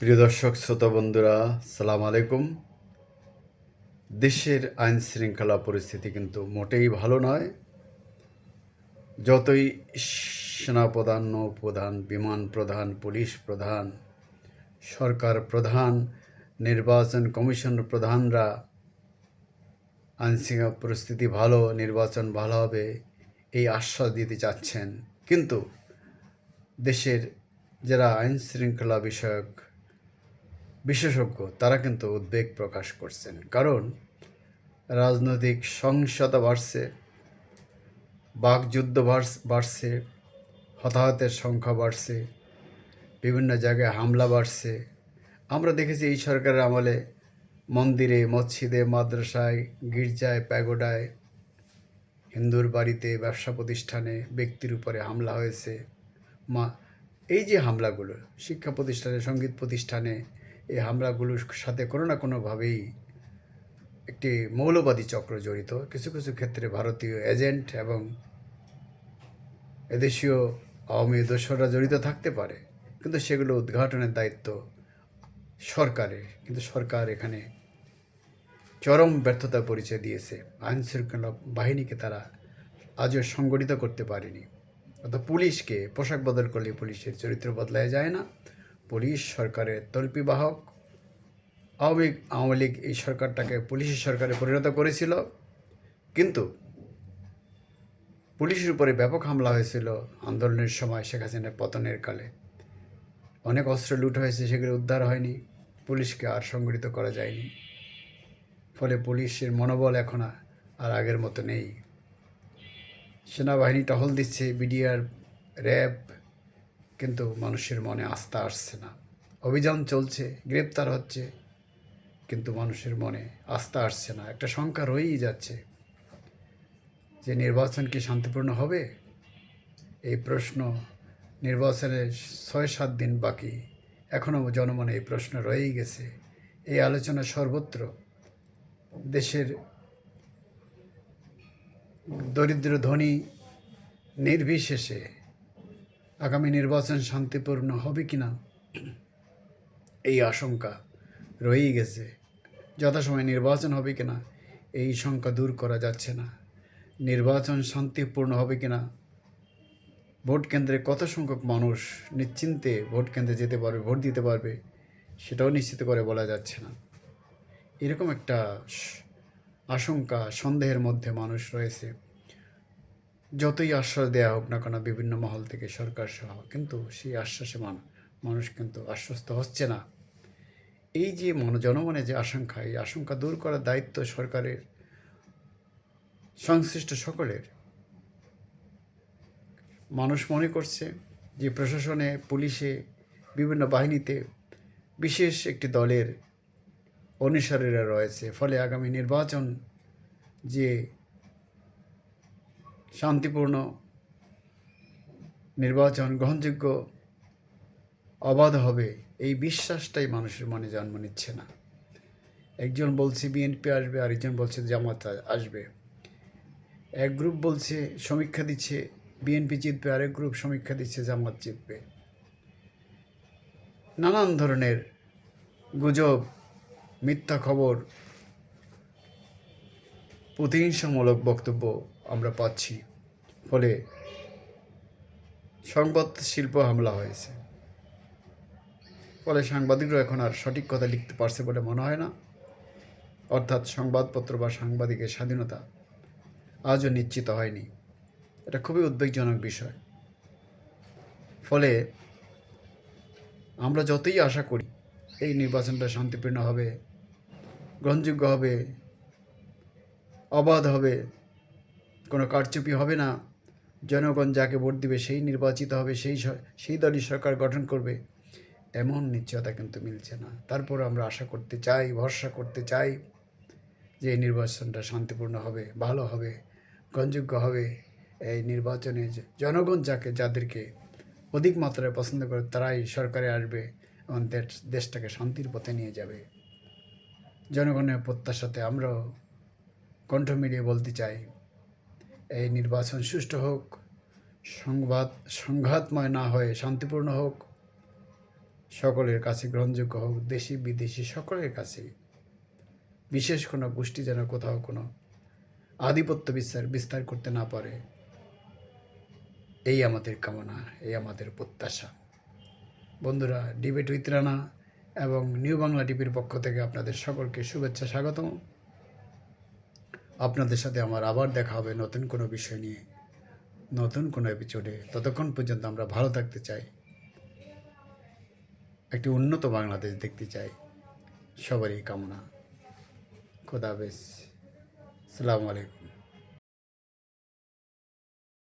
প্রিয় দর্শক, শ্রোতা বন্ধুরা সালাম আলাইকুম। দেশের আইন শৃঙ্খলা পরিস্থিতি কিন্তু মোটেই ভালো নয়। যতই সেনাপ্রধান, নৌপ্রধান, বিমান প্রধান, পুলিশ প্রধান, সরকার প্রধান, নির্বাচন কমিশন প্রধানরা আইন শৃঙ্খলা পরিস্থিতি ভালো, নির্বাচন ভালো হবে, এই আশ্বাস দিতে চাচ্ছেন। কিন্তু দেশের যারা আইন শৃঙ্খলা বিষয়ক বিশেষজ্ঞ, তারা কিন্তু উদ্বেগ প্রকাশ করছেন। কারণ রাজনৈতিক সহিংসতা বাড়ছে বাকযুদ্ধ বাড়ছে, হতাহতের সংখ্যা বাড়ছে, বিভিন্ন জায়গায় হামলা বাড়ছে। আমরা দেখেছি এই সরকারের আমলে মন্দিরে, মসজিদে, মাদ্রাসায়, গির্জায়, প্যাগোডায়, হিন্দুর বাড়িতে, ব্যবসা প্রতিষ্ঠানে ব্যক্তির উপরে হামলা হয়েছে। মা, এই যে হামলাগুলো, শিক্ষা প্রতিষ্ঠানে, সংগীত প্রতিষ্ঠানে এই হামলাগুলোর সাথে কোনো না কোনোভাবেই একটি মৌলবাদী চক্র জড়িত। কিছু কিছু ক্ষেত্রে ভারতীয় এজেন্ট এবং এদেশীয় আওয়ামী দোসররা জড়িত থাকতে পারে, কিন্তু সেগুলো উদ্ঘাটনের দায়িত্ব সরকারের। কিন্তু সরকার এখানে চরম ব্যর্থতার পরিচয় দিয়েছে। আইন শৃঙ্খলা বাহিনীকে তারা আজও সংগঠিত করতে পারেনি। অর্থাৎ পুলিশকে পোশাক বদল করলে পুলিশের চরিত্র বদলায় যায় না। পুলিশ সরকারের তল্পিবাহক। আওয়ামী আওয়ামী লীগ এই সরকারটাকে পুলিশের সরকারে পরিণত করেছিল। কিন্তু পুলিশের উপরে ব্যাপক হামলা হয়েছিল আন্দোলনের সময় শেখ হাসিনার পতনের কালে। অনেক অস্ত্র লুট হয়েছে, সেগুলো উদ্ধার হয়নি। পুলিশকে আর সংগঠিত করা যায়নি। ফলে পুলিশের মনোবল এখন আর- আগের মতো নেই। সেনাবাহিনী টহল দিচ্ছে, বিডিআর, র্যাব কিন্তু মানুষের মনে আস্থা আসছে না। অভিযান চলছে, গ্রেপ্তার হচ্ছে, কিন্তু মানুষের মনে আস্থা আসছে না। একটা শঙ্কা রয়েই যাচ্ছে যে নির্বাচন কি শান্তিপূর্ণ হবে? এই প্রশ্ন নির্বাচনের ছয় সাত দিন বাকি। এখনও জনমনে এই প্রশ্ন রয়েই গেছে। এই আলোচনা সর্বত্র দেশের দরিদ্র ধনী নির্বিশেষে আগামী নির্বাচন শান্তিপূর্ণ হবে কি না? এই আশঙ্কা রয়েই গেছে। যথাসময়ে নির্বাচন হবে কি না, এই শঙ্কা দূর করা যাচ্ছে না। নির্বাচন শান্তিপূর্ণ হবে কি না? ভোট কেন্দ্রে কত সংখ্যক মানুষ নিশ্চিন্তে ভোট কেন্দ্রে যেতে পারবে, ভোট দিতে পারবে, সেটাও নিশ্চিত করে বলা যাচ্ছে না। এরকম একটা আশঙ্কা, সন্দেহের মধ্যে মানুষ রয়েছে। যতই আশ্বাস দেওয়া হোক না কেন বিভিন্ন মহল থেকে সরকার সহ, কিন্তু সেই আশ্বাসে মান, মানুষ কিন্তু আশ্বস্ত হচ্ছে না। এই যে মন, জনমনে যে আশঙ্কা, এই আশঙ্কা দূর করার দায়িত্ব সরকারের, সংশ্লিষ্ট সকলের। মানুষ মনে করছে যে প্রশাসনে, পুলিশে, বিভিন্ন বাহিনীতে বিশেষ একটি দলের অনুসারীরা রয়েছে। ফলে আগামী নির্বাচন যে শান্তিপূর্ণ, নির্বাচন গ্রহণযোগ্য, অবাধ হবে, এই বিশ্বাসটাই মানুষের মনে জন্ম নিচ্ছে না। একজন বলছে বিএনপি আসবে, আরেকজন বলছে জামাত আসবে। এক গ্রুপ বলছে সমীক্ষা দিচ্ছে বিএনপি জিতবে, আরেক গ্রুপ সমীক্ষা দিচ্ছে, জামাত জিতবে। নানান ধরনের গুজব, মিথ্যা খবর, প্রতিহিংসামূলক বক্তব্য আমরা পাচ্ছি। ফলে সংবাদ শিল্প হামলা হয়েছে। ফলে সাংবাদিকরা এখন আর সঠিক কথা লিখতে পারছে বলে মনে হয় না। অর্থাৎ সংবাদপত্র বা সাংবাদিকের স্বাধীনতা আজও নিশ্চিত হয়নি। এটা খুবই উদ্বেগজনক বিষয়। ফলে আমরা যতই আশা করি এই নির্বাচনটা শান্তিপূর্ণ হবে, গ্রহণযোগ্য হবে, অবাধ হবে কোনো কারচুপি হবে না। জনগণ যাকে ভোট দিবে সেই নির্বাচিত হবে, সেই সেই দলই সরকার গঠন করবে। এমন নিশ্চয়তা কিন্তু মিলছে না। তারপর আমরা আশা করতে চাই, ভরসা করতে চাই যে এই নির্বাচনটা শান্তিপূর্ণ হবে, ভালো হবে, গ্রহণযোগ্য হবে। এই নির্বাচনে জনগণ যাকে, যাদেরকে অধিক মাত্রায় পছন্দ করে তারাই সরকারে আসবে এবং দেশ- দেশটাকে শান্তির পথে নিয়ে যাবে। জনগণের প্রত্যাশাতে আমরাও কণ্ঠ মিলিয়ে বলতে চাই এই নির্বাচন সুষ্ঠু হোক, সংবাদ, সংঘাতময় না হয়ে শান্তিপূর্ণ হোক, সকলের কাছে গ্রহণযোগ্য হোক, দেশি, বিদেশি সকলের কাছে, বিশেষ কোনো গোষ্ঠী যেন কোথাও কোনো আধিপত্য বিস্তার বিস্তার করতে না পারে, এই আমাদের কামনা, এই আমাদের প্রত্যাশা। বন্ধুরা, ডিবেট উইথ রানা এবং নিউ বাংলা টিভির পক্ষ থেকে আপনাদের সকলকে শুভেচ্ছা স্বাগতম। আপনাদের সাথে আমার আবার দেখা হবে নতুন কোনো বিষয় নিয়ে, নতুন কোনো এপিসোডে ততক্ষণ পর্যন্ত আমরা ভালো থাকতে চাই। একটি উন্নত বাংলাদেশ দেখতে চাই। সবারই কামনা। খোদা বেশ সালামু আলাইকুম।